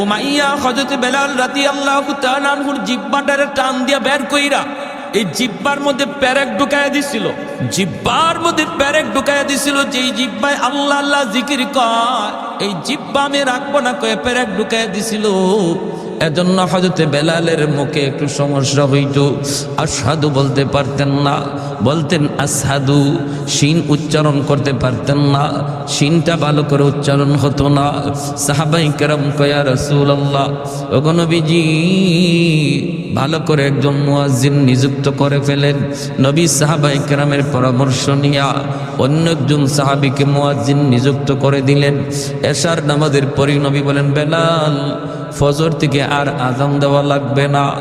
Umayya হজরত বেলাল রাতি আল্লাহ তানহুর জিব্বাটারে টান দিয়া বের কইরা এই জিব্বার মধ্যে প্যারেক ঢুকাইয়া দিছিল। জিব্বার মধ্যে প্যারেক ঢুকাইয়া দিছিল, যেই জিব্বায় আল্লাহ আল্লাহ জিকির কয়, এই জিব্বা আমি রাখব না কয়ে প্যারেক ঢুকাইয়া দিছিল। এজন্য হজরতে বেলালের মুখে একটু সমস্যা হইত। আসাদু বলতে পারতেন না। বলতেন আসাদু শিন উচ্চারণ করতে পারতেন না। শিনটা ভালো করে উচ্চারণ হতো না। সাহাবাই কেরম কয়া রসুল আল্লাহ ওগনবীজি ভালো করে একজন মুয়াজ্জিন নিযুক্ত করে ফেলেন। নবী সাহাবাই কেরামের পরামর্শ নিয়া অন্য একজন সাহাবিকে মুয়াজ্জিন নিযুক্ত করে দিলেন। এশার নামাজের পরই নবী বলেন, বেলাল ফজর থেকে আর আজান দেওয়া লাগবে না।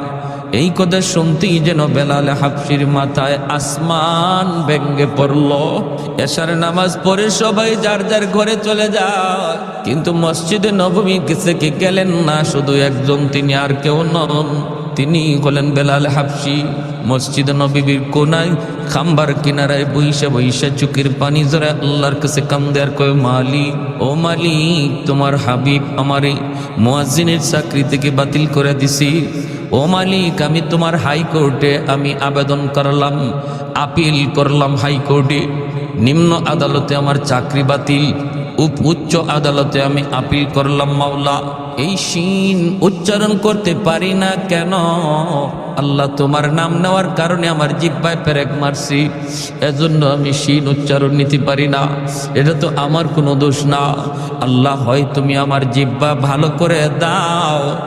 এই কথা শুনতেই যেন বেলাল হাফসির মাথায় আসমান ব্যঙ্গে পড়ল। এশার নামাজ পড়ে সবাই যার যার ঘরে চলে যায়। কিন্তু মসজিদে নবমী থেকে গেলেন না? শুধু একজন, তিনি আর কেউ নন। তিনি হলেন বেলাল হাফসি। মসজিদ নবীর কোনায় খাম্বার কিনারায় বইসা বইসা চুকির পানি জরে আল্লাহর কাছে কান্দে আর কয় মালিক ও মালিক তোমার হাবিব আমারে মুয়াজ্জিনের চাকরি থেকে বাতিল করে দিছি। ও মালিক, আমি তোমার হাইকোর্টে আমি আবেদন করলাম, আপিল করলাম হাইকোর্টে। নিম্ন আদালতে আমার চাকরি বাতিল উচ্চ আদালতে আমি আপিল করলাম মাওলা। এই শিন উচ্চারণ করতে পারি না কেন? আল্লাহ তোমার নাম নেওয়ার কারণে আমার জিব্বায় পেরেক মারছি। এজন্য আমি শিন উচ্চারণ নিতে পারি না। এটা তো আমার কোনো দোষ না। আল্লাহ হয় তুমি আমার জিব্বা ভালো করে দাও,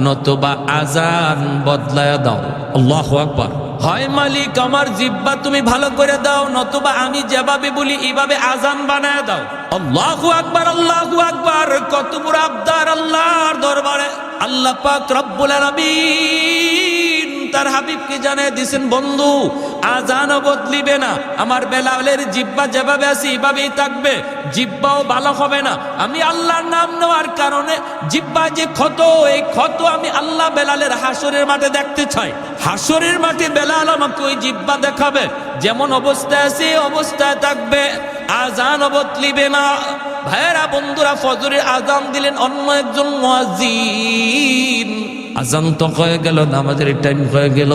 নতবা আজান বদলায় দাও। আল্লাহ আকবার। হয় মালিক, আমার জিব্বা তুমি ভালো করে দাও, নতুবা আমি যেভাবে বলি, এইভাবে আজান বানায় দাও। আল্লাহু আকবার আল্লাহু আকবার, কত বড় আবদার আল্লাহর দরবারে। আল্লাহ পাক রব্বুল আলামিন তার হাবিবকে জানিয়ে দিছেন বন্ধু আজানও বদলিবে না। আমার বেলালের জিব্বা যেভাবে আছে, এভাবেই থাকবে। জিব্বাও ভালো হবে না। আমি আল্লাহর নাম নেওয়ার কারণে জিব্বা যে ক্ষত, এই ক্ষত আমি আল্লাহ বেলালের হাসরের মাঠে দেখতে চাই। হাসরের মাঠে বেলাল আমাকে ওই জিব্বা দেখাবে। যেমন অবস্থায় আছে, অবস্থায় থাকবে। আজান বদলিবে না ভাইয়েরা, বন্ধুরা, ফজরের আজান দিলেন অন্য একজন মুয়াজ্জিন। আজান তো হয়ে গেল, নামাজের টাইম হয়ে গেল।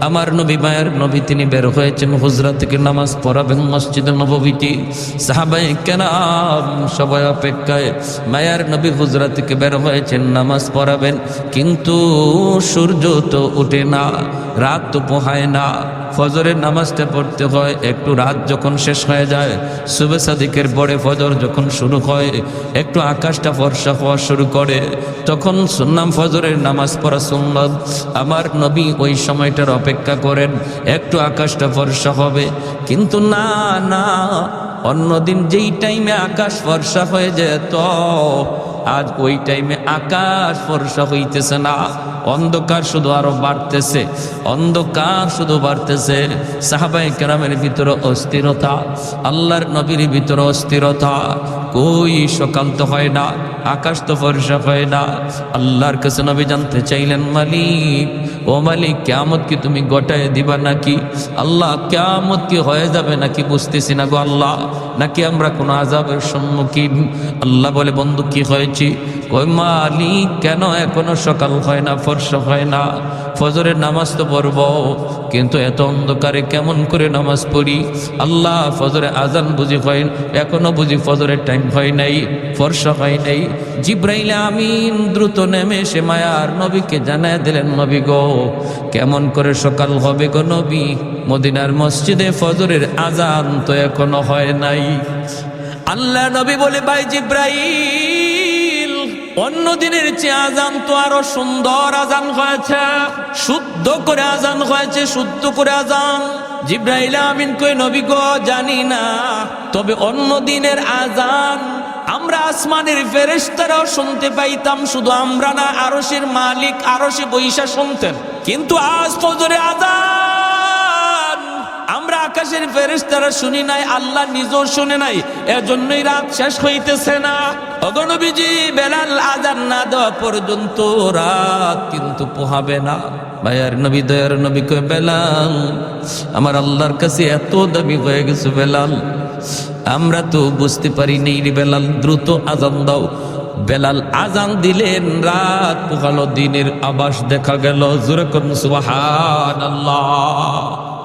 আমার নবী মায়ের নবী তিনি বের হয়েছেন হুজরা থেকে নামাজ পড়াবেন মসজিদে নবীটি সাহাবাই কেনাম সবাই অপেক্ষায়, মায়ার নবী হুজরা থেকে বের হয়েছেন, নামাজ পড়াবেন। কিন্তু সূর্য তো ওঠে না, রাত তো পোহায় না। ফজরের নামাজটা পড়তে হয়, একটু রাত যখন শেষ হয়ে যায় সুবে সাদিকের পরে ফজর যখন শুরু হয়, একটু আকাশটা ফর্সা হওয়া শুরু করে, তখন শুনলাম ফজরের নামাজ পড়া শুনলাম আমার নবী ওই সময়টার অপেক্ষা করেন, একটু আকাশটা ফর্সা হবে। কিন্তু না না, অন্যদিন যেই টাইমে আকাশ ফর্সা হয়ে যেত আজ ওই টাইমে আকাশ ফর্সা হইতেছে না। অন্ধকার শুধু আরও বাড়তেছে। অন্ধকার শুধু বাড়তেছে। সাহাবাই কেরামের ভিতরে অস্থিরতা, আল্লাহর নবীর ভিতরে অস্থিরতা। কই সকাল তো হয় না, আকাশ তো ফর্সা হয় না। আল্লাহর কাছে নবী জানতে চাইলেন, মালিক, ও মালিক কেমত কি তুমি গোটায় দিবা নাকি? আল্লাহ কেমত কি হয়ে যাবে নাকি বুঝতেছি না গো আল্লাহ। নাকি আমরা কোনো আজাবের সম্মুখীন? আল্লাহ বলে, বন্ধু, কি হয়েছি? ওই মালিক, কেন এখনও সকাল হয় না, ফর্সা হয় না? ফজরের নামাজ তো পড়ব, কিন্তু এত অন্ধকারে কেমন করে নামাজ পড়ি? আল্লাহ, ফজরে আজান বুঝি হয়, এখনও বুঝি ফজরের টাইম হয় নাই, ফর্সা হয় নাই। জিব্রাইলে আমিন দ্রুত নেমে সে মায়ার নবীকে জানায় দিলেন, নবী গো, কেমন করে সকাল হবে গো নবী? মদিনার মসজিদে ফজরের আজান তো এখনও হয় নাই। আল্লাহ নবী বলে, ভাই জিব্রাইল অন্য দিনের চেয়ে আজান তো আরও সুন্দর আজান হয়েছে। শুদ্ধ করে আজান হয়েছে, শুদ্ধ করে আজান। জিব্রাইল আমিন কই নবী গো, জানি না। তবে অন্য দিনের আজান আমরা আসমানের ফেরেশতারাও শুনতে পাইতাম, শুধু আমরা না, আরশের মালিক, আরশে বৈশা শুনতেন। কিন্তু আজ ফজরে আজান। আমরা আকাশের ফেরেস্তারা শুনি নাই, আল্লাহ নিজেও শুনে নাই। এজন্যই রাত শেষ হইতেছে না। অগণবীজি বেলাল আজান না দেওয়া পর্যন্ত রাত কিন্তু পোহাবে না। ভাইয়ার নবী, দয়ার নবী কয়ে, বেলাল, আমার আল্লাহর কাছে এত দাবি হয়ে গেছে বেলাল। আমরা তো বুঝতে পারি নেই বেলাল, দ্রুত আজান দাও। বেলাল আজান দিলেন, রাত পোকালো দিনের আবাস দেখা গেল। জোরে করুন সুবাহান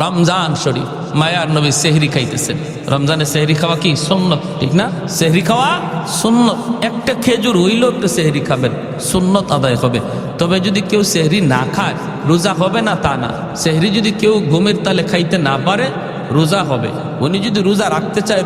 রমজান শরীফ, মায়ার নবী সেহরি খাইতেছেন। রমজানে সেহরি খাওয়া কি? সুন্নত, ঠিক না? সেহরি খাওয়া সুন্নত। একটা খেজুর হইলেও একটা সেহরি খাবেন, সুন্নত আদায় হবে। তবে যদি কেউ সেহরি না খায়, রোজা হবে না তা না। সেহরি যদি কেউ ঘুমের তালে খাইতে না পারে, রোজা হবে। উনি যদি রোজা রাখতে চায়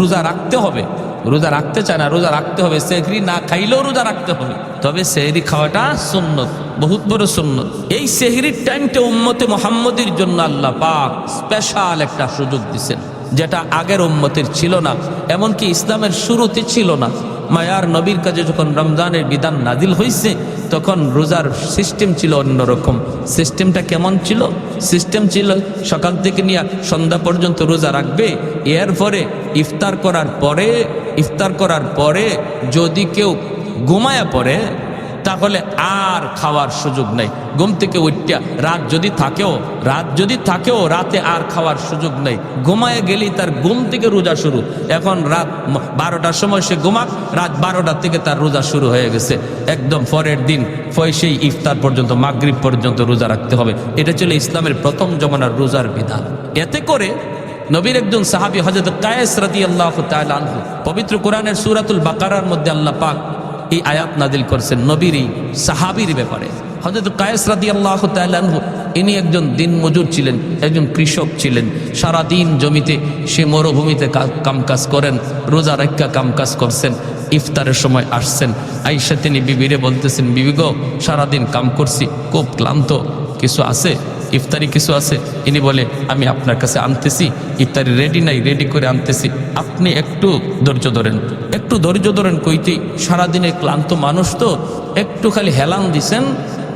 রোজা রাখতে হবে। রোজা রাখতে চায় না, রোজা রাখতে হবে। সেহরি না খাইলেও রোজা রাখতে হবে। তবে সেহরি খাওয়াটা সুন্নত। বহুত বড় সুন্নত। এই সেহরির টাইমটা উম্মতে মোহাম্মদের জন্য আল্লাহ পাক স্পেশাল একটা সুযোগ দিছেন, যেটা আগের উম্মতের ছিল না, এমনকি ইসলামের শুরুতে ছিল না। মায়ার নবীর কাছে যখন রমজানের বিধান নাজিল হয়েছে তখন রোজার সিস্টেম ছিল অন্যরকম। সিস্টেমটা কেমন ছিল? সিস্টেম ছিল সকাল থেকে নিয়ে সন্ধ্যা পর্যন্ত রোজা রাখবে, এরপরে ইফতার করার পরে, ইফতার করার পরে যদি কেউ ঘুমায়া পড়ে তাহলে আর খাওয়ার সুযোগ নেই। ঘুম থেকে উঠটা রাত যদি থাকেও, রাত যদি থাকেও রাতে আর খাওয়ার সুযোগ নেই। ঘুমায় গেলেই তার ঘুম থেকে রোজা শুরু। এখন রাত বারোটার সময় সে ঘুমাক, রাত বারোটার থেকে তার রোজা শুরু হয়ে গেছে। একদম পরের দিন সেই ইফতার পর্যন্ত, মাগরিব পর্যন্ত রোজা রাখতে হবে। এটা ছিল ইসলামের প্রথম জমানার রোজার বিধান। এতে করে নবীর একজন সাহাবী হজরত কায়েস রাদি আল্লাহ আনহু, পবিত্র কোরআনের সুরাতুল বাকারার মধ্যে আল্লাহ পাক এই আয়াত নাদিল করছেন নবীরই সাহাবির ব্যাপারে। হজরত কায়েস রাদি আল্লাহ আনহু, ইনি একজন দিন মজুর ছিলেন, একজন কৃষক ছিলেন। সারা দিন জমিতে সে মরুভূমিতে কামকাজ করেন, রোজা রাখা কামকাজ করছেন, ইফতারের সময় আসছেন। আইসা তিনি বিবিরে বলতেছেন, বিবি গো, সারাদিন কাম করছি, খুব ক্লান্ত, কিছু আছে? ইফতারি কিছু আছে? ইনি বলে, আমি আপনার কাছে আনতেছি, ইফতারি রেডি নাই রেডি করে আনতেছি। আপনি একটু ধৈর্য ধরেন। একটু ধৈর্য ধরেন কইতেই সারাদিনের ক্লান্ত মানুষ তো একটু খালি হেলান দিছেন,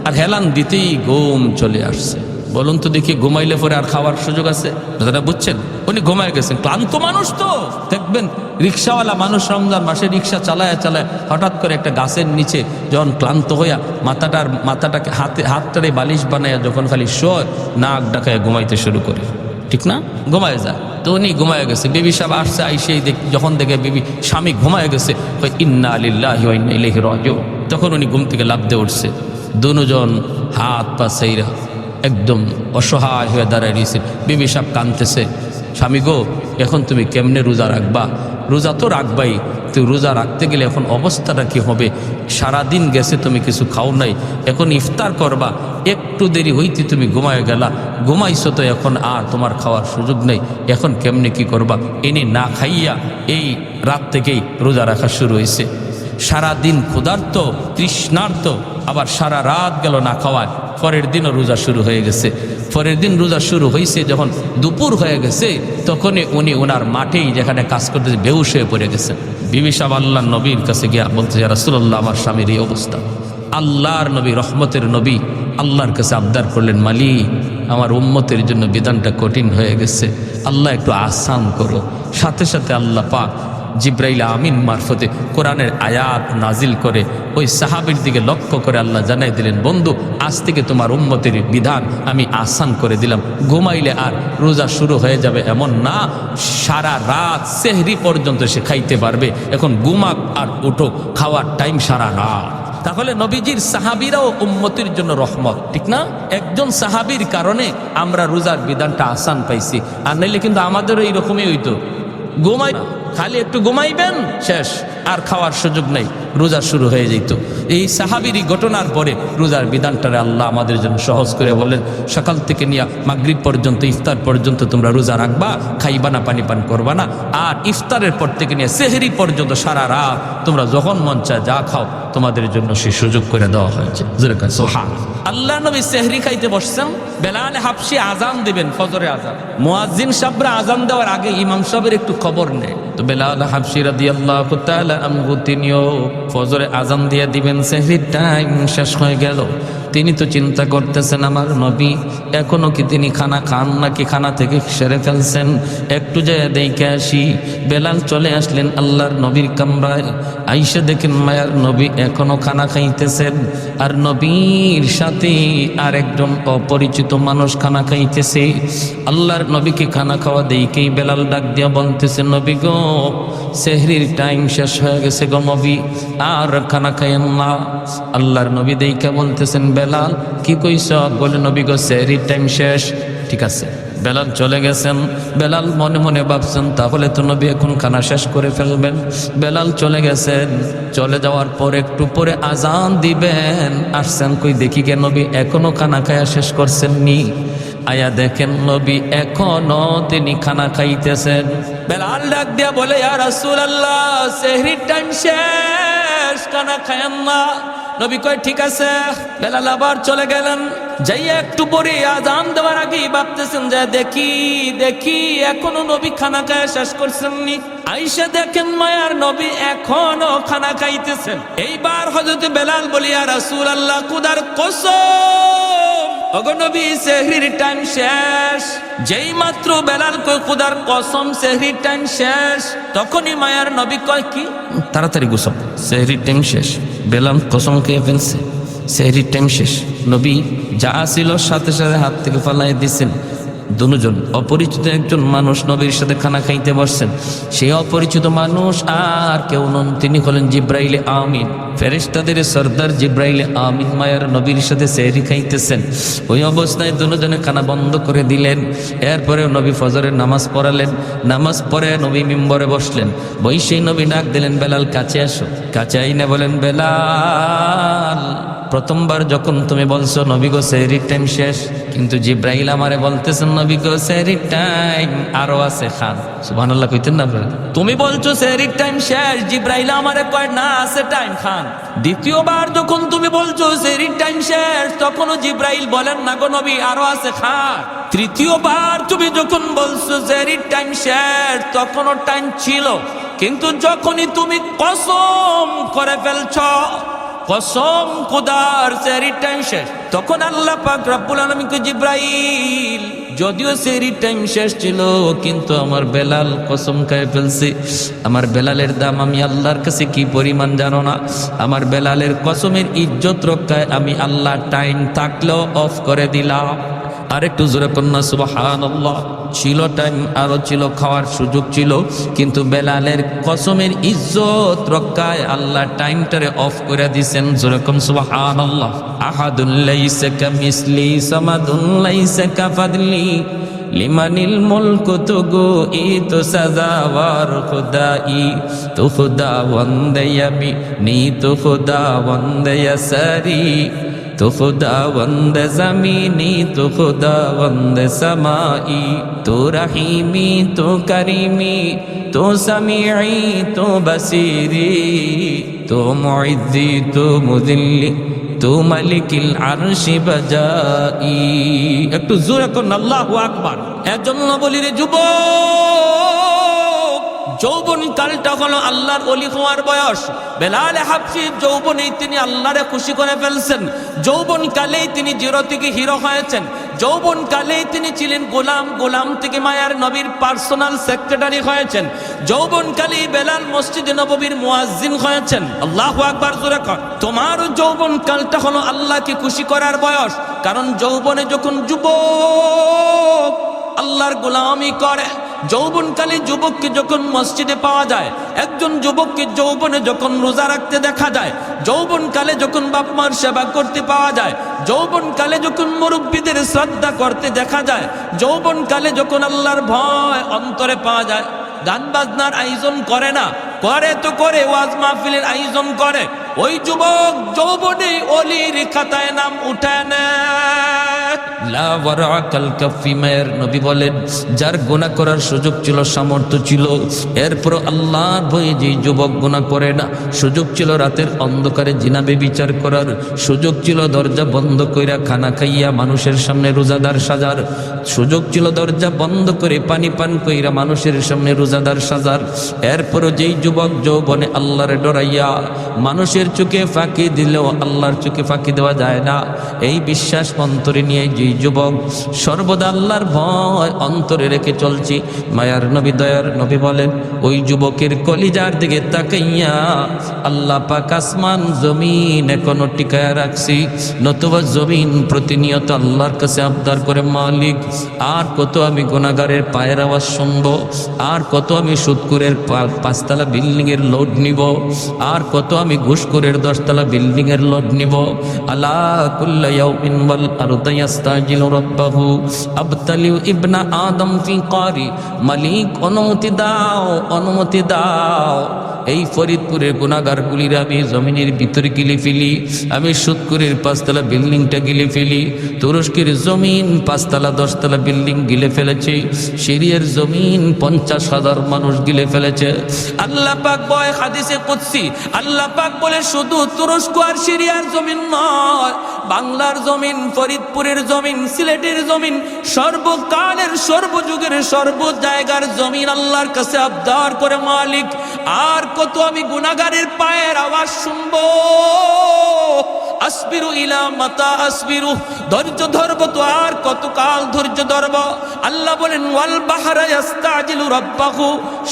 আর হেলান দিতেই ঘুম চলে আসছে। বলুন তো দেখি ঘুমাইলে পরে আর খাওয়ার সুযোগ আছে? দাদা বুঝছেন? উনি ঘুমায় গেছেন। ক্লান্ত মানুষ তো। দেখবেন রিক্সাওয়ালা মানুষ রমজান মাসে রিক্সা চালায় চালায় হঠাৎ করে একটা গাছের নিচে যখন ক্লান্ত হইয়া মাথাটার মাথাটাকে হাতে হাতটারে বালিশ বানায় যখন খালি শোয় নাক ডাকায় ঘুমাইতে শুরু করে। ঠিক না? ঘুমায় যায়। তো উনি ঘুমায় গেছে। বিবি সাহেব আসছে আইসেই দেখ যখন দেখে বিবি স্বামী ঘুমায় গেছে কয়, ইন্না আলিল্লাহ ইলাইহি রাজিউন। তখন উনি ঘুম থেকে লাভ দিয়ে উঠছে। দুজন হাত পা সেইরা একদম অসহায় হয়ে দাঁড়ায় রয়েছে। বিবি সাহেব কানতেছে স্বামী গো, এখন তুমি কেমনে রোজা রাখবা? রোজা তো রাখবাই। তো রোজা রাখতে গেলে এখন অবস্থাটা কি হবে? সারাদিন গেছে তুমি কিছু খাও নাই। এখন ইফতার করবা। একটু দেরি হইতে তুমি ঘুমায় গেলা। ঘুমাইছো তো এখন আর তোমার খাওয়ার সুযোগ নেই। এখন কেমনে কি করবা? এনে না খাইয়া এই রাত থেকেই রোজা রাখা শুরু হয়েছে সারাদিন ক্ষুধার্ত, তৃষ্ণার্ত, আবার সারা রাত গেল না খাওয়ায়। পরের দিনও রোজা শুরু হয়ে গেছে। পরের দিন রোজা শুরু হয়েছে যখন দুপুর হয়ে গেছে, তখনই উনি ওনার মাঠেই যেখানে কাজ করতেছে, বেহুশ হয়ে পড়ে গেছেন বিবি সাহেব আল্লাহ নবীর কাছে গিয়া বলতে রাসুল্লাহ আমার স্বামীর এই অবস্থা। আল্লাহর নবী, রহমতের নবী, আল্লাহর কাছে আবদার করলেন, মালিক, আমার উম্মতের জন্য বিধানটা কঠিন হয়ে গেছে। আল্লাহ একটু আসান করো। সাথে সাথে আল্লাহ পাক জিব্রাইল আমিন মারফতে কোরআনের আয়াত নাজিল করে, ওই সাহাবির দিকে লক্ষ্য করে আল্লাহ জানাই দিলেন, বন্ধু, আজ থেকে তোমার উম্মতের বিধান আমি আসান করে দিলাম। ঘুমাইলে আর রোজা শুরু হয়ে যাবে এমন না, সারা রাত সেহরি পর্যন্ত সে খাইতে পারবে। এখন ঘুমাক আর উঠো, খাওয়ার টাইম সারা রাত। তাহলে নবীজির সাহাবিরাও উম্মতির জন্য রহমত, ঠিক না? একজন সাহাবির কারণে আমরা রোজার বিধানটা আসান পাইছি। আর নাইলে কিন্তু আমাদেরও এইরকমই হইতো। ঘুমাই খালি একটু ঘুমাইবেন, শেষ। আর খাওয়ার সুযোগ নেই, রোজা শুরু হয়ে যেত। এই সাহাবিরই ঘটনার পরে রোজার বিধানটারে আল্লাহ আমাদের জন্য সহজ করে বলেন সকাল থেকে নিয়ে মাগরিব পর্যন্ত, ইফতার পর্যন্ত তোমরা রোজা রাখবা, খাইবা না, পানি পান করবা না। আর ইফতারের পর থেকে নিয়ে সেহেরি পর্যন্ত সারা রাত তোমরা যখন মন চায় যা খাও তোমাদের জন্য সে সুযোগ করে দেওয়া হয়েছে। আল্লাহ নবী সেহরি খাইতে বসছেন, বেলাল হাফসি আজান দিবেন, ফজরে আজান মুয়াজ্জিন সাবরা আজান দেওয়ার আগে ইমাম সাহেবের একটু খবর নেই তো বেলাল হাফসি রাদিয়াল্লাহু আল্লাহ তিনিও ফজরে আজান দিয়ে দিবেন, সেহরির টাইম শেষ হয়ে গেল। তিনি তো চিন্তা করতেছেন, আমার নবী, এখনও কি তিনি খানা খান নাকি খানা থেকে সেরে ফেলছেন? একটু যায় দেখে আসি। বেলাল চলে আসলেন আল্লাহর নবীর কামরায়। আইসে দেখেন মায়ার নবী এখনও খানা খাইতেছেন। আর নবীর সাথে আর একজন অপরিচিত মানুষ খানা খাইতেছে। আল্লাহর নবীকে খানা খাওয়া দেইকেই বেলাল ডাক দিয়া বলতেছে, নবী গো, সেহরির টাইম শেষ হয়ে গেছে গো নবী, আর খানা খাইয়েন না। আল্লাহর নবী দেইকা বলতেছেন বেলাল, কি কইস বলে নবী গো, সেহরির টাইম শেষ। ঠিক আছে। বেলাল চলে গেছেন। বেলাল মনে মনে ভাবছেন, তাহলে তো নবী এখন খানা শেষ করে ফেলবেন। বেলাল চলে গেছেন। চলে যাওয়ার পর একটু পরে আজান দিবেন। আসছেন কই দেখি গে নবী এখনও খানা খায়া শেষ করছেন নি আয়া দেখেন নবী এখনও তিনি খানা খাইতেছেন। বেলাল ডাক দিয়া বলে, ইয়া রাসূলুল্লাহ, সেহরির টাইম শেষ। খানা খায়েন না। নবী কয়, ঠিক আছে। বেলাল আবার চলে গেলেন। যাইয়া একটু পরে আজান দেওয়ার আগে ভাবতেছেন যে, দেখি দেখি, এখনও নবী খানা খায় শেষ করছেন নি আইসা দেখেন মায়ার নবী এখনও খানা খাইতেছেন। এইবার হজরত বেলাল বলিয়া রাসূল আল্লাহ কুদার কসম! অগনবী সেহরির টাইম শেষ। যেই মাত্র বেলাল কয়, কুদার কসম, সেহরির টাইম শেষ। তখনই মায়ার নবী কয়, কি? তাড়াতাড়ি গুসম সেহরির টাইম শেষ। বেলাল কসম খেয়ে ফেলছে। সেহরির টাইম শেষ। নবী যা ছিল সাথে সাথে হাত থেকে ফালাই দিছেন দুজন অপরিচিত একজন মানুষ নবীর সাথে খানা খাইতে বসছেন। সেই অপরিচিত মানুষ আর কেউ নন। তিনি হলেন জিব্রাইলে আমিন। ফেরেশতাদের সর্দার জিব্রাইলে আমিন মায়ার নবীর সাথে সেহরি খাইতেছেন। ওই অবস্থায় দুজনে খানা বন্ধ করে দিলেন। এরপরে নবী ফজরের নামাজ পড়ালেন। নামাজ পড়ে নবী মিম্বরে বসলেন। বই সেই নবী ডাক দিলেন, বেলাল, কাছে আসো। কাছে আইনে বলেন, বেলাল। প্রথমবার যখন তুমি বলছো, নবী গো সেহরির টাইম শেষ। কিন্তু জিব্রাহিল আমারে বলতেছেন নবী গো সেহরির টাইম। আরও আছে খান। সুবহানাল্লাহ, কইতেন না? তুমি বলছো সেহরির টাইম শেষ। জিব্রাইল আমারে কয়, না, আছে টাইম খান। দ্বিতীয়বার যখন তুমি বলছো সেহরির টাইম শেষ, তখনও জিব্রাইল বলেন, না গো নবী, আরও আছে খান। তৃতীয়বার তুমি যখন বলছো সেহরির টাইম শেষ, তখনও টাইম ছিল। কিন্তু যখনই তুমি কসম করে ফেলছো কসম কোদার সেরির টাইম শেষ। তখন আল্লাহ পাক রাব্বুল আলমীকে জিব্রাইল, যদিও সেরির টাইম শেষ ছিল, কিন্তু আমার বেলাল কসম খায় ফেলছে। আমার বেলালের দাম আমি আল্লাহর কাছে কি পরিমাণ জানো না? আমার বেলালের কসমের ইজ্জত রক্ষায় আমি আল্লাহ টাইম থাকলেও অফ করে দিলাম। আরেকটু জোরে কন্যা সুবাহান ছিল টাইম আরও ছিল, খাওয়ার সুযোগ ছিল। কিন্তু বেলালের কসমের ইজ্জত রক্ষায় আল্লাহ টাইমটারে অফ করে দিছেন। যেরকম সুবাহান আল্লাহ আহাদুল্লাইসা কামিসলি সামাদুল্লাইসা কাফাদলি। লিমানিল মুলক তুগু ই তো সাজাওয়ার খুদাই তো খুদা বন্দেয়াবি নি তো খুদা বন্দেয়া সারি تو خدا وند زمینی تو خدا وند سمائی تو رحیمی تو کریمی تو سمیعی تو بصیری تو معزی تو مذلی তো মালিকিল আরশি বাজাই। একটু জোরে করুন আল্লাহু আকবার। এজন্য বলি রে যুবক, যৌবন কালটা হলো আল্লাহর অলি হওয়ার বয়স। বেলাল হাফসি যৌবনেই তিনি আল্লাহরে খুশি করে ফেলছেন। যৌবন কালেই তিনি জিরো থেকে হিরো হয়েছেন। যৌবন কালেই তিনি ছিলেন গোলাম। গোলাম থেকে মায়ার নবীর পার্সোনাল সেক্রেটারি হয়েছেন। যৌবন কালেই বেলাল মসজিদে নববীর মুয়াজ্জিন হয়েছেন। আল্লাহু আকবার, জোরে কর। তোমার যৌবন কালটা হলো আল্লাহকে খুশি করার বয়স। কারণ যৌবনে যখন যুবক আল্লাহর গোলামি করে যৌবনকালে যুবককে যখন মসজিদে পাওয়া যায়, একজন যুবককে যৌবনে যখন রোজা রাখতে দেখা যায় যৌবনকালে যখন বাপ মার সেবা করতে পাওয়া যায় যৌবনকালে যখন মুরব্বীদের শ্রদ্ধা করতে দেখা যায় যৌবনকালে যখন আল্লাহর ভয় অন্তরে পাওয়া যায়, গান বাজনার আয়োজন করে না, করে তো করে, ওয়াজ মাহফিলের আয়োজন করে। ওই যুবক যৌবনে অলির খাতায় নাম উঠায় কাফি নবী বলেন, যার গুনাহ করার সুযোগ ছিল, সামর্থ্য ছিল এরপর আল্লাহর ভয়ে যে যুবক গুনাহ করে না, সুযোগ ছিল রাতের অন্ধকারে জিনাবে বিচার করার, সুযোগ ছিল দরজা বন্ধ কইরা খানা খাইয়া মানুষের সামনে রোজাদার সাজার, সুযোগ ছিল দরজা বন্ধ করে পানি পান কইরা মানুষের সামনে রোজাদার সাজার, এরপরও যেই যুবক যৌবনে আল্লাহরে ডরাইয়া মানুষের চোখে ফাঁকি দিলেও আল্লাহর চোখে ফাঁকি দেওয়া যায় না। এই বিশ্বাস অন্তরে নিয়ে যেই যুবক, সর্বদা আল্লাহর ভয় অন্তরে রেখে চলছি। মায়ার নবী দয়ার নবী বলেন, ওই যুবকের কলিজার দিকে তাকাইয়া আল্লাহ পাক আসমান, জমিন এখনও টিকায়া রাখছি। নতুবা জমিন প্রতিনিয়ত আল্লাহর কাছে আবদার করে, মালিক, আর কত আমি গুণাগারের পায়ের আওয়াজ শুনব? আর কত আমি সুৎকুরের পাঁচতলা বিল্ডিং এর লোড নিব? আর কত আমি ঘুষকুরের দশতলা বিল্ডিং এর লোড নিব। আলা কুল্লা ইয়াউমিন ওয়াল আরদু ইয়াস্তাজিলু রাব্বাহু। আবতালিউ ইবনা আদম ফি কারি মালিক অনুমতি দাও অনুমতি দাও। এই ফরিদপুরের গুণাগারগুলির আমি জমিনের ভিতরে গিলে ফেলি, আমি সুৎকুরের পাঁচতলা বিল্ডিংটা গিলে ফেলি, তুরস্কের জমিন পাঁচতলা দশতলা বিল্ডিং গিলে ফেলেছে, সিরিয়ার জমিন পঞ্চাশ হাজার মানুষ গিলে ফেলেছে। আল্লাহ পাক বয় হাদিসে করছি আল্লাহ পাক বলে শুধু তুরস্ক আর সিরিয়ার জমিন নয়, বাংলার জমিন, ফরিদপুরের জমিন, সিলেটের জমিন, সর্বকালের সর্বযুগের সর্ব জায়গার জমিন আল্লাহর কাছে আবদার করে মালিক, আর কত আমি গুণাগারের পায়ের আওয়াজ শুনব। আসবিরু ইলা মাতা আসবিরু। ধৈর্য ধরব তো আর কতকাল ধৈর্য ধরব? আল্লাহ বলেন, ওয়াল বাহারা ইয়াস্তাজিলু রাব্বাহু।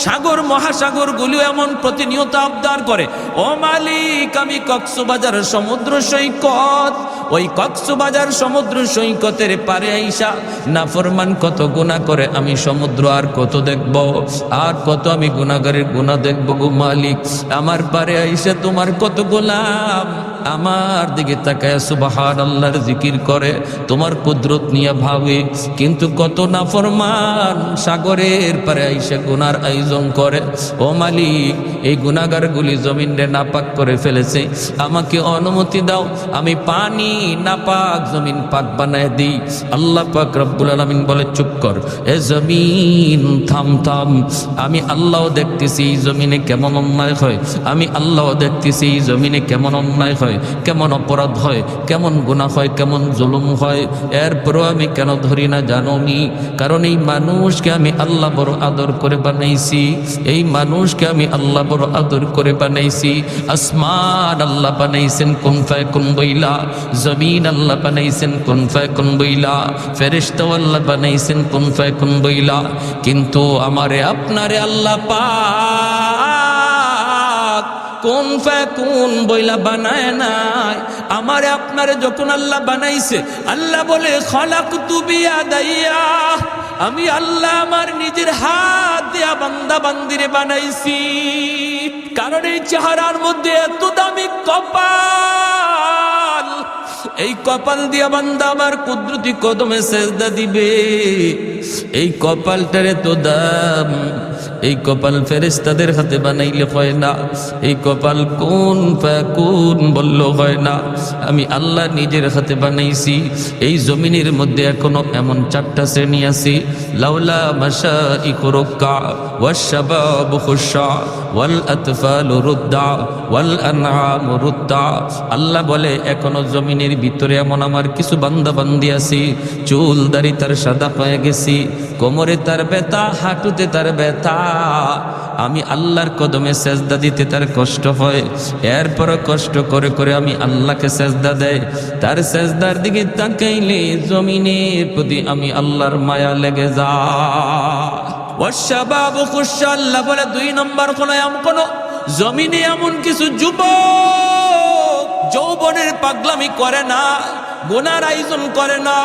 সাগর, মহাসাগরগুলো এমন প্রতিনিয়ত আবদার করে। ও মালিক, আমি কক্সবাজার সমুদ্র সৈকত। ওই কক্সবাজার সমুদ্র সৈকতের পারে আইসা নাফরমান কত গুনাহ করে আমি সমুদ্র আর কত দেখব? আর কত আমি গুনাহগারের গুনাহ দেখব গো মালিক? আমার পারে আইসা তোমার কত গোলাম? আমার দিকে তাকায় সুবাহান আল্লাহর জিকির করে, তোমার কুদরত নিয়ে ভাবে, কিন্তু কত না ফরমান সাগরের পারে আইসা গুনার আয়োজন করে। ও মালিক, এই গুনাগারগুলি জমিনে নাপাক করে ফেলেছে, আমাকে অনুমতি দাও, আমি পানি নাপাক জমিন পাক বানায় দিই। আল্লাহ পাক রব্বুল আলামিন বলে, চুপ কর, এ জমিন, থাম থাম, আমি আল্লাহ দেখতেছি এই জমিনে কেমন অন্যায় হয়, আমি আল্লাহ দেখতেছি এই জমিনে কেমন অন্যায় হয়। কেমন অপরাধ হয়, কেমন গুনাহ হয়, কেমন জুলুম হয়, এরপরও আমি কেন ধরি না জানো নি কারণ এই মানুষকে আমি আল্লাহ বড় আদর করে বানাইছি, এই মানুষকে আমি আল্লাহ বড় আদর করে বানাইছি। আসমান আল্লাহ বানাইছেন, কোন ফায় কোন বইলা জমিন আল্লাহ বানাইছেন, কোন ফায় কোন বইলা ফেরেশতাও আল্লাহ বানাইছেন, কোন ফায় কোন বইলা কিন্তু আমারে, আপনারে আল্লাহ পাক কোন কোন বইলা বানায় নাই। আমারে আপনারে যখন আল্লাহ বানাইছে, আল্লাহ বলে খলাক তুবিয়া দাইয়া আমি আল্লাহ আমার নিজের হাত দিয়া বান্দা বান্দিরে বানাইছি। কারণ এই চেহারার মধ্যে এত দামি কপাল। এই কপাল দিয়া বান্দা আমার কুদরতি কদমে সেজদা দিবে। এই কপালটারে তো দাম, এই কপাল ফেরেস্তাদের হাতে বানাইলে হয় না, এই কপাল কোন কোন বলল হয় না, আমি আল্লাহ নিজের হাতে বানাইছি, এই জমিনের মধ্যে এখনও এমন চারটা শ্রেণি আছে, লাউলা মাসা ইকুরক্কা ওয়াল আতফাল রুদ্দা, ওয়াল আনআম রুদ্দা, আল্লাহ বলে এখনও জমিনের ভিতরে এমন আমার কিছু বান্দা বান্দি আছে, চুল দাড়ি তার সাদা হয়ে গেছি কোমরে তার ব্যথা, হাঁটুতে তার ব্যথা। আমি আল্লাহর কদমে সেজদা দিতে তার কষ্ট হয়। এরপর কষ্ট করে করে আমি আল্লাহকে সেজদা দেয় তার সেজদার দিকে তাকাইলে জমিনের প্রতি আমি আল্লাহর মায়া লেগে যা ওয়াশাবাবু খুশা আল্লাহ বলে দুই নম্বর কোনো জমিনে এমন কিছু যুবক যৌবনের পাগলামি করে না, গুনার আয়োজন করে না।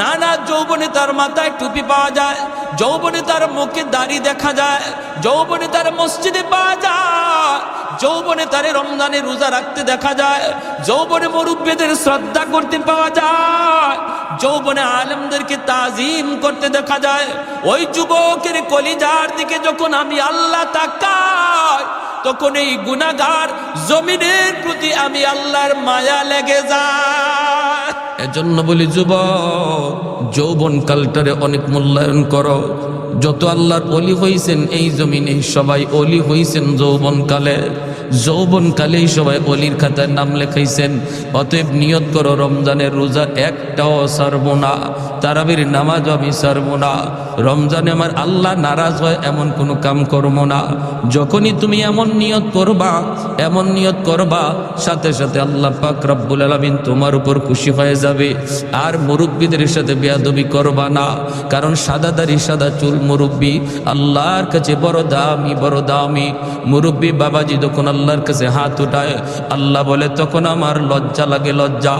না না যৌবনে তার মাথায় টুপি পাওয়া যায়, যৌবনে তার মুখে দাড়ি দেখা যায়, যৌবনে তার মসজিদে পাওয়া যায়, যৌবনে তারে রমজানে রোজা রাখতে দেখা যায়, যৌবনে মুরব্বীদের শ্রদ্ধা করতে পাওয়া যায়, যৌবনে আলমদেরকে তাজিম করতে দেখা যায়। ওই যুবকের কলিজার দিকে যখন আমি আল্লাহ তাকাই, তখন এই গুনাগার জমিনের প্রতি আমি আল্লাহর মায়া লেগে যায়। এজন্য বলি, যুবক, যৌবন কালটারে অনেক মূল্যায়ন করো। যত আল্লাহর অলি হইছেন এই জমিনে, সবাই অলি হইছেন যৌবন কালে। যৌবন কালেই সবাই অলির খাতায় নাম লেখাইছেন। অতএব নিয়ত করো, রমজানের রোজা একটাও সারব না। তারাবির নামাজ আমি সারবো না। রমজানে আমার আল্লাহ নারাজ হয়, এমন কোনো কাম করব না। যখনই তুমি এমন নিয়ত করবা, এমন নিয়ত করবা, সাথে সাথে আল্লাহ পাক রব্বুল আলমিন তোমার উপর খুশি হয়ে যাবে। আর মুরব্বীদের সাথে বেয়াদবি করবা না, কারণ সাদা দাড়ি, সাদা চুল মুরব্বী আল্লাহর কাছে বড় দামি বড় দামি। মুরব্বী বাবাজি যখন আল্লাহর কাছে হাত উঠায়, আল্লাহ বলে, তখন আমার লজ্জা লাগে লজ্জা।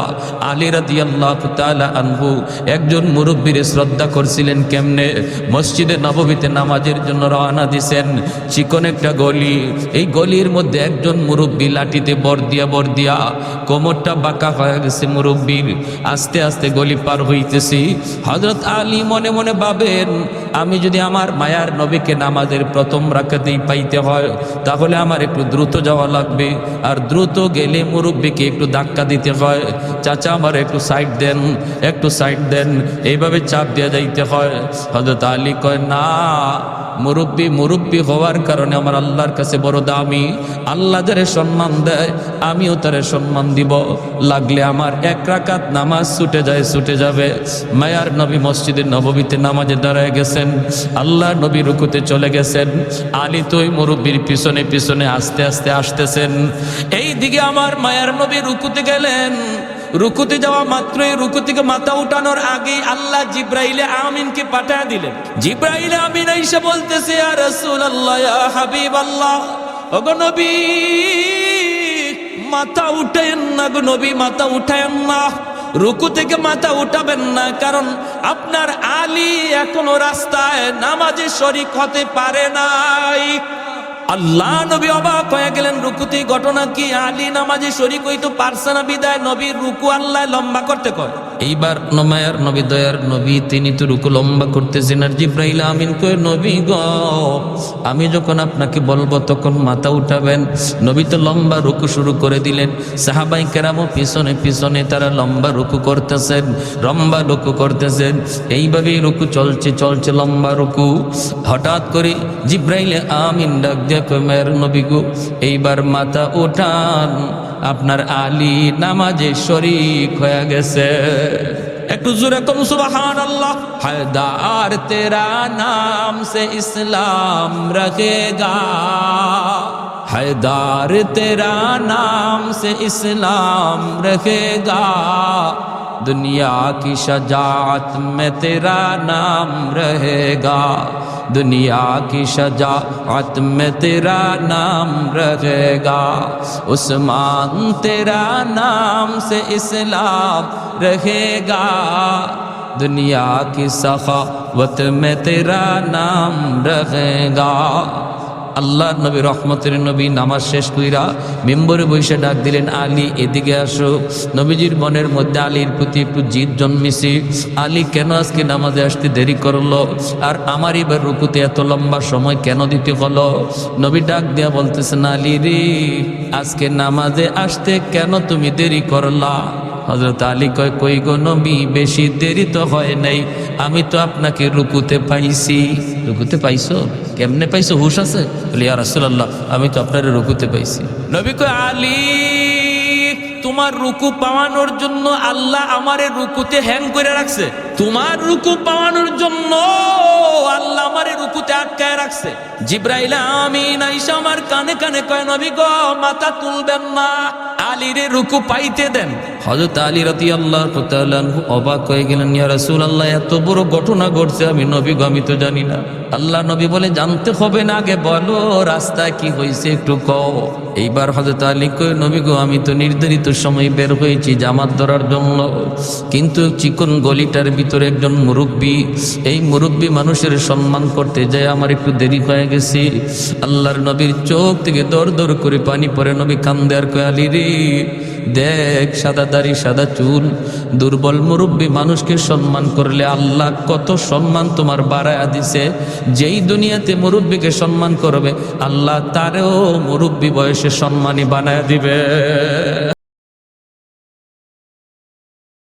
আলী আল্লাহ তাআলা আনহু একজন মুরব্বীর শ্রদ্ধা করছিলেন কেমনে? মসজিদে নববীতে নামাজের জন্য রওনা দিছেন। চিকন একটা গলি। এই গলির মধ্যে একজন মুরব্বী লাঠিতে বর দিয়া বর দিয়া কোমরটা বাঁকা হয়ে গেছে মুরব্বীর। আস্তে আস্তে গলি পার হইতেছি। হজরত আলী মনে মনে ভাবেন, আমি যদি আমার মায়ার নবীকে নামাজের প্রথম রাখাতেই পাইতে হয়, তাহলে আমার একটু দ্রুত যাওয়া লাগবে। আর দ্রুত গেলে মুরব্বীকে একটু ধাক্কা দিতে হয়। চাচা আমার একটু সাইড দেন, একটু সাইড দেন। এইভাবে চাপ দেওয়া যাইতে হয়। হজরত আলী কয়, না, মুরব্বী মুরব্বী হওয়ার কারণে আমার আল্লাহর কাছে বড় দামি। আল্লাহ যারে সম্মান দেয়, আমিও তারে সম্মান দিব। লাগলে আমার এক রাকাত নামাজ ছুটে যায়, ছুটে যাবে। মায়ার নবী মসজিদের নববীতে নামাজে দাঁড়ায় গেছেন। আল্লাহ নবী রুকুতে চলে গেছেন। আলী তো ওই মুরব্বীর পিছনে পিছনে আস্তে আস্তে আসতেছেন। এই দিকে আমার মায়ার নবী রুকুতে গেলেন। রুকুতে যাওয়া মাত্রই রুকু থেকে মাথা উঠানোর আগেই আল্লাহ জিব্রাইলে আমিনকে পাঠায় দিলেন। জিব্রাইলে আমিন এসে বলতেছে আর রাসূলুল্লাহ, ইয়া হাবিবাল্লাহ, ওগো নবী, মাথা উঠায়েন না গো নবী, মাথা উঠায়েন না। রুকু থেকে মাথা উঠাবেন না, কারণ আপনার আলী এখনও রাস্তায় নামাজে শরিক হতে পারে নাই। আল্লাহ নবী অবাক হয়ে গেলেন, রুকুতি ঘটনা কি? আলী নামাজে শরিক হইতো, পারছে না বিদায়? নবীর রুকু আল্লাহ লম্বা করতে কয়। এইবার নমায়ার নবী দয়ার নবী, তিনি তো রুকু লম্বা করতেছেন আর জিব্রাইল আমিন কয়ে, নবী গ, আমি যখন আপনাকে বলব তখন মাথা উঠাবেন। নবী তো লম্বা রুকু শুরু করে দিলেন। সাহাবাই কেরামও পিছনে পিছনে তারা লম্বা রুকু করতেছেন, লম্বা রুকু করতেছেন। এইভাবেই রুকু চলছে চলছে লম্বা রুকু। হঠাৎ করে জিব্রাইলে আমিন ডাক দিয়ে মায়ের নবী গো, এইবার মাথা উঠান। আপনার আলী নামাজে শরিক হয়ে গেছে একটু জোরে কম সুবহান আল্লাহ হায়দার তেরা নাম সে ইসলাম রখেগা हैदार तेरा नाम से इस्लाम रखेगा दुनिया की शजात में तेरा नाम रहेगा। दुनिया की शजात में तेरा नाम रहेगा। उस्मान तेरा नाम से इस्लाम रहेगा। दुनिया की सखावत में तेरा नाम रहेगा। আল্লাহ নবী রহমতের নবী নামাজ শেষ কইরা মেম্বরে বসে ডাক দিলেন, আলী, এদিকে আসো। নবীজির মনের মধ্যে আলীর প্রতি একটু জিদ জন্মেছে। আলী, কেন আজকে নামাজে আসতে দেরি করল? আর আমার এবার রুকুতে এত লম্বা সময় কেন দিতে হলো? নবী ডাক দিয়া বলতেছেন, আলী রে, আজকে নামাজে আসতে কেন তুমি দেরি করলা? হজরত আলী কয়, কই গো নবী, বেশি দেরি তো হয় নাই। আমি তো আপনাকে রুকুতে পাইছি। রুকুতে পাইছো? কেমনে পাইছো? হুশ আছে? বলি আর রাসূলুল্লাহ, আমি তো আপনার রুকুতে পাইছি। নবী কয়, আলী, তোমার রুকু পাওয়ানোর জন্য আল্লাহ আমারে রুকুতে হ্যাং করে রাখছে। তোমার রুকু পাওয়ানোর জন্য আল্লাহ আমারে রুকুতে আটকায় রাখছে। জিব্রাইল আমিন আইসা আমার কানে কানে কয়, নবী গো, মাথা তুলবেন না। আলীরে রুকু পাইতে দেন। হজরত আলী রতি আল্লাহ অবাক হয়ে গেলেন, ইয়া আল্লাহ এত বড় ঘটনা ঘটছে, আমি নবী আমি তো জানি না। আল্লাহ নবী বলে, জানতে হবে না আগে, বলো রাস্তায় কি হয়েছে একটু কও। এইবার হজরত আলী কই নবী গো, আমি তো নির্ধারিত সময় বের হয়েছি জামাত ধরার জন্য, কিন্তু চিকন গলিটার ভিতরে একজন মুরব্বী, এই মুরব্বী মানুষের সম্মান করতে যায়, আমার একটু দেরি হয়ে গেছে। আল্লাহর নবীর চোখ থেকে দর দর করে পানি পরে নবী কান্দে আর কয়, আলী রে দেখ, সাদা দাড়ি, সাদা চুল। দুর্বল মুরব্বী মানুষকে সম্মান করলে আল্লাহ কত সম্মান তোমার বাড়ায় দিছে। যেই দুনিয়াতে মুরব্বীকে সম্মান করবে, আল্লাহ তারও মুরব্বী বয়সে সম্মানী বানায় দিবে।